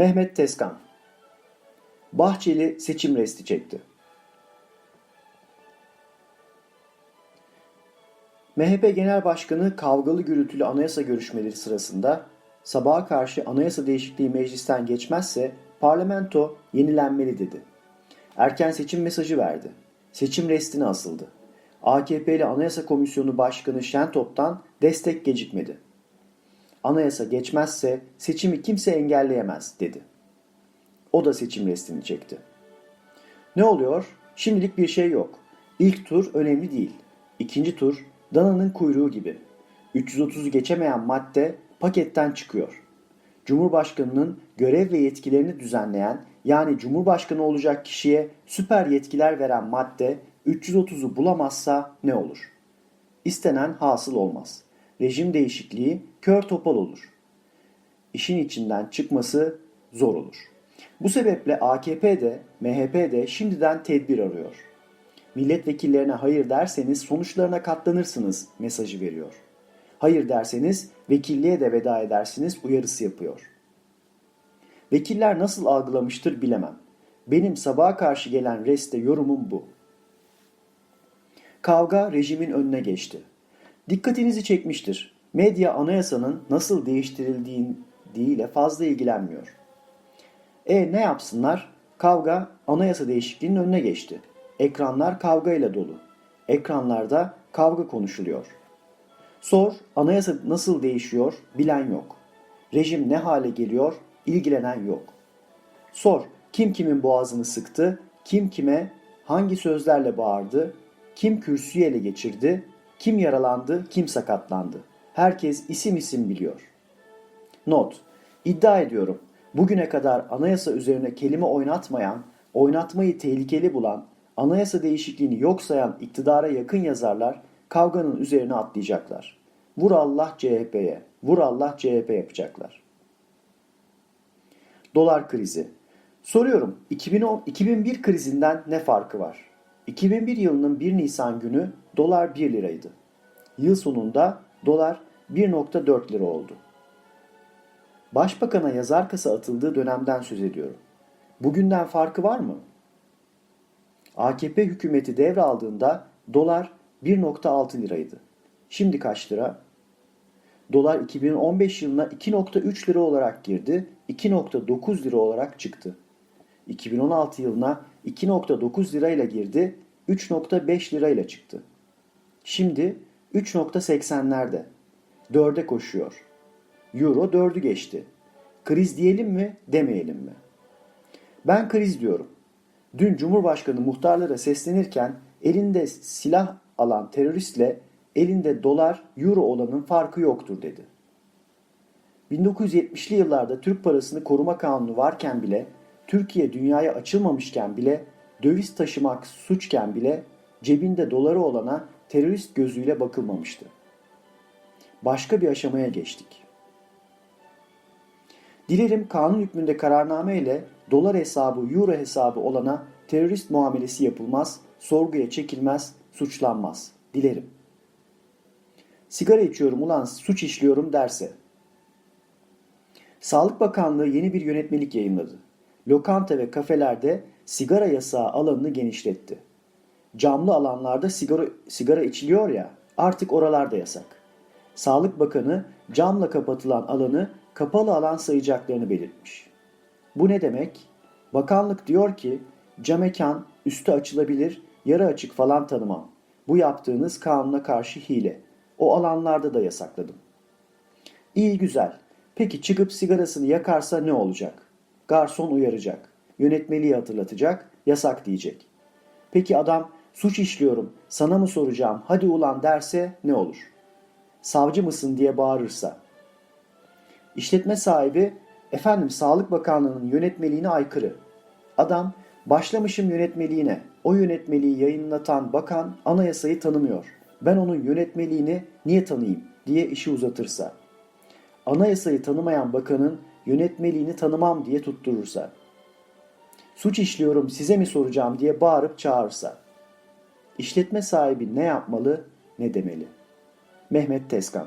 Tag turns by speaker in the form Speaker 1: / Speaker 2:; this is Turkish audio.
Speaker 1: Mehmet Tezkan Bahçeli seçim resti çekti. MHP Genel Başkanı kavgalı gürültülü anayasa görüşmeleri sırasında sabaha karşı anayasa değişikliği meclisten geçmezse parlamento yenilenmeli dedi. Erken seçim mesajı verdi. Seçim restine asıldı. AKP'li Anayasa Komisyonu Başkanı Şentop'tan destek gecikmedi. Anayasa geçmezse seçimi kimse engelleyemez dedi. O da seçim restini çekti. Ne oluyor? Şimdilik bir şey yok. İlk tur önemli değil. İkinci tur dananın kuyruğu gibi. 330'u geçemeyen madde paketten çıkıyor. Cumhurbaşkanının görev ve yetkilerini düzenleyen yani Cumhurbaşkanı olacak kişiye süper yetkiler veren madde 330'u bulamazsa ne olur? İstenen hasıl olmaz. Rejim değişikliği kör topal olur. İşin içinden çıkması zor olur. Bu sebeple AKP de MHP de şimdiden tedbir arıyor. Milletvekillerine hayır derseniz sonuçlarına katlanırsınız mesajı veriyor. Hayır derseniz vekilliğe de veda edersiniz uyarısı yapıyor. Vekiller nasıl algılamıştır bilemem. Benim sabaha karşı gelen reste yorumum bu. Kavga rejimin önüne geçti. Dikkatinizi çekmiştir. Medya anayasanın nasıl değiştirildiğiyle fazla ilgilenmiyor. E ne yapsınlar? Kavga anayasa değişikliğinin önüne geçti. Ekranlar kavgayla dolu. Ekranlarda kavga konuşuluyor. Sor anayasa nasıl değişiyor bilen yok. Rejim ne hale geliyor ilgilenen yok. Sor kim kimin boğazını sıktı, kim kime hangi sözlerle bağırdı, kim kürsüyü ele geçirdi, kim yaralandı, kim sakatlandı. Herkes isim isim biliyor. Not. İddia ediyorum. Bugüne kadar anayasa üzerine kelime oynatmayan, oynatmayı tehlikeli bulan, anayasa değişikliğini yok sayan iktidara yakın yazarlar kavganın üzerine atlayacaklar. Vur Allah CHP'ye, vur Allah CHP yapacaklar. Dolar krizi. Soruyorum 2010, 2001 krizinden ne farkı var? 2001 yılının 1 Nisan günü dolar 1 liraydı. Yıl sonunda dolar 1.4 lira oldu. Başbakan'a yazar kasa atıldığı dönemden söz ediyorum. Bugünden farkı var mı? AKP hükümeti devraldığında dolar 1.6 liraydı. Şimdi kaç lira? Dolar 2015 yılına 2.3 lira olarak girdi, 2.9 lira olarak çıktı. 2016 yılına 2.9 lirayla girdi, 3.5 lirayla çıktı. Şimdi 3.80'lerde. 4'e koşuyor. Euro 4'ü geçti. Kriz diyelim mi, demeyelim mi? Ben kriz diyorum. Dün Cumhurbaşkanı muhtarlara seslenirken elinde silah alan teröristle elinde dolar, euro olanın farkı yoktur dedi. 1970'li yıllarda Türk parasını koruma kanunu varken bile, Türkiye dünyaya açılmamışken bile, döviz taşımak suçken bile cebinde doları olana terörist gözüyle bakılmamıştı. Başka bir aşamaya geçtik. Dilerim kanun hükmünde kararname ile dolar hesabı, euro hesabı olana terörist muamelesi yapılmaz, sorguya çekilmez, suçlanmaz. Dilerim. Sigara içiyorum ulan suç işliyorum derse. Sağlık Bakanlığı yeni bir yönetmelik yayınladı. Lokanta ve kafelerde sigara yasağı alanını genişletti. Camlı alanlarda sigara, sigara içiliyor ya artık oralarda yasak. Sağlık Bakanı camla kapatılan alanı kapalı alan sayacaklarını belirtmiş. Bu ne demek? Bakanlık diyor ki cam mekan üstü açılabilir, yarı açık falan tanımam. Bu yaptığınız kanuna karşı hile. O alanlarda da yasakladım. İyi güzel. Peki çıkıp sigarasını yakarsa ne olacak? Garson uyaracak. Yönetmeliği hatırlatacak. Yasak diyecek. Peki adam suç işliyorum sana mı soracağım hadi ulan derse ne olur? Savcı mısın diye bağırırsa. İşletme sahibi efendim Sağlık Bakanlığı'nın yönetmeliğine aykırı. Adam başlamışım yönetmeliğine. O yönetmeliği yayınlatan bakan anayasayı tanımıyor. Ben onun yönetmeliğini niye tanıyayım diye işi uzatırsa. Anayasayı tanımayan bakanın yönetmeliğini tanımam diye tutturursa. Suç işliyorum size mi soracağım diye bağırıp çağırırsa. İşletme sahibi ne yapmalı ne demeli? Mehmet Tezkan